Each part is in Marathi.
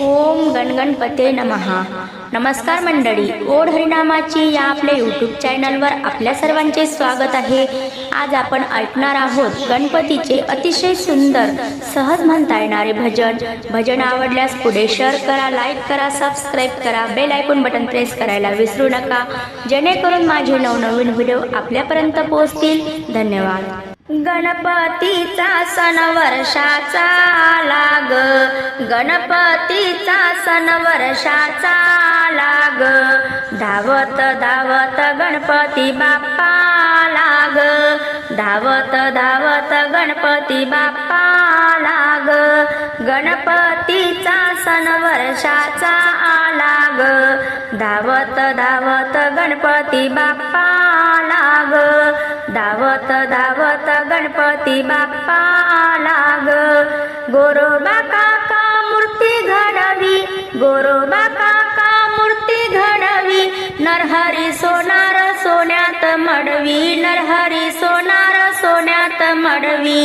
ओम गणगणपते नमहा नमस्कार मंडळी ओढ हरिनामाची या आपल्या यूट्यूब चॅनलवर आपल्या सर्वांचे स्वागत आहे. आज आपण ऐकणार आहोत गणपतीचे अतिशय सुंदर सहज म्हणता येणारे भजन. भजन आवडल्यास पुढे शेअर करा लाईक करा सबस्क्राईब करा बेल आयकॉन बटन प्रेस करायला विसरू नका. जेणेकरून माझे नवनवीन व्हिडिओ आपल्यापर्यंत पोहोचतील. धन्यवाद. गणपतीचा सण वर्षाचा लाग. गणपतीचा सण वर्षाचा लाग. धावत धावत गणपती बाप्पा लाग. धावत धावत गणपती बाप्पा लाग. गणपतीचा सण वर्षाचा लाग. धावत धावत गणपती बाप्पा धावत धावत गणपती बाप्पा लाग गोरोबा काका मूर्ती घडवी गोरोबा काका मूर्ती घडवी. नरहरी सोनार सोन्यात मडवी नरहरी सोनार सोन्यात मडवी.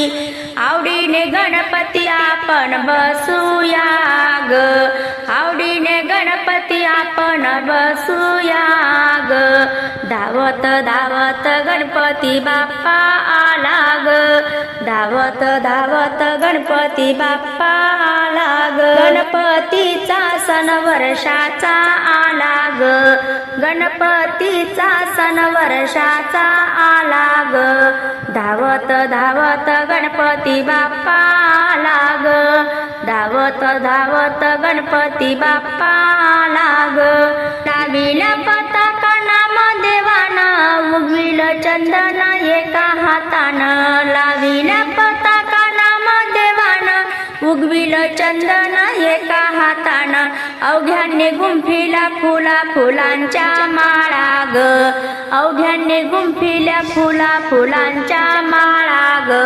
आवडीने गणपती आपण बसूया ग. आवडीने गणपती आपण बसूया ग धावत धावत गणपती बाप्पा आला ग धावत धावत गणपती बाप्पा आला ग गणपतीचा सण वर्षाचा आला ग गणपतीचा सण वर्षाचा आला ग धावत धावत गणपती बाप्पा आला ग धावत धावत गणपती बाप्पा आला ग चंदन एका हातानं अवघ्याने गुंफिला फुला फुलांच्या माळा ग अवघ्याने गुंफिल्या फुला फुलांच्या माळा ग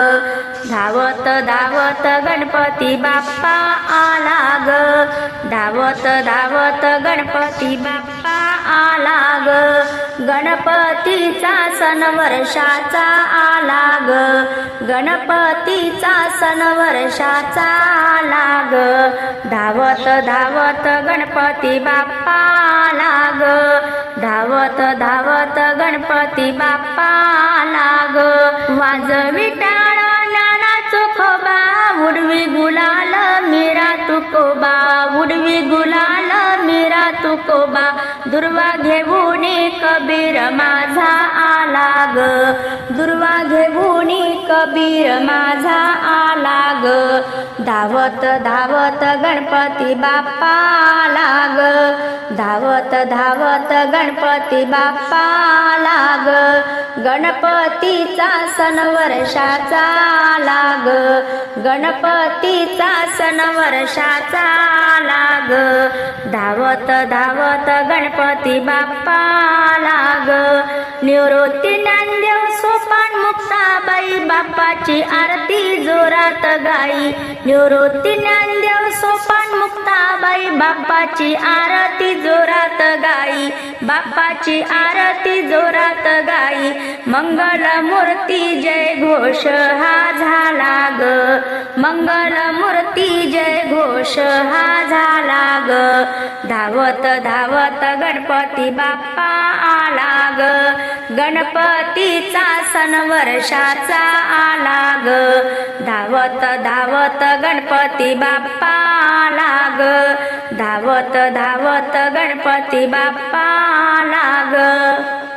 धावत धावत गणपती बाप्पा आला ग धावत धावत गणपती बाप्पा आला ग गणपतीचा सण वर्षाचा आला ग. गणपतीचा सण वर्षाचा आला ग. धावत धावत गणपती बाप्पा आला ग. धावत धावत गणपती बाप्पा आला ग नाना चोखोबा उडवी गुलाल मीरा तुकोबा. उडवी गुलाल मीरा तुकोबा. दुर्वा घेऊन कबीर माझा आला ग. दुर्वा घेऊन कबीर माझा आला धावत धावत गणपती बाप्पा लाग धावत धावत गणपती बाप्पा लाग गणपतीचा सण वर्षाचा लाग. गणपतीचा सण वर्षाचा लाग. धावत धावत गणपती बाप्पा लाग निवृत्ती बाप्पाची आरती जोरात गाई. निवृत्ती ज्ञानदेव सोपान मुक्ताबाई. बाप्पाची आरती जोरात गाई. बाप्पाची आरती जोरात गाई. मंगल मूर्ती जय घोष हा झाला ग. मंगल मूर्ती जय घोष हा झाला ग. धावत धावत गणपती बाप्पा आला ग. गणपतीचा सण वर्षाचा आला ग. धावत धावत गणपती बाप्पा आला ग. धावत धावत गणपती बाप्पा आला ग.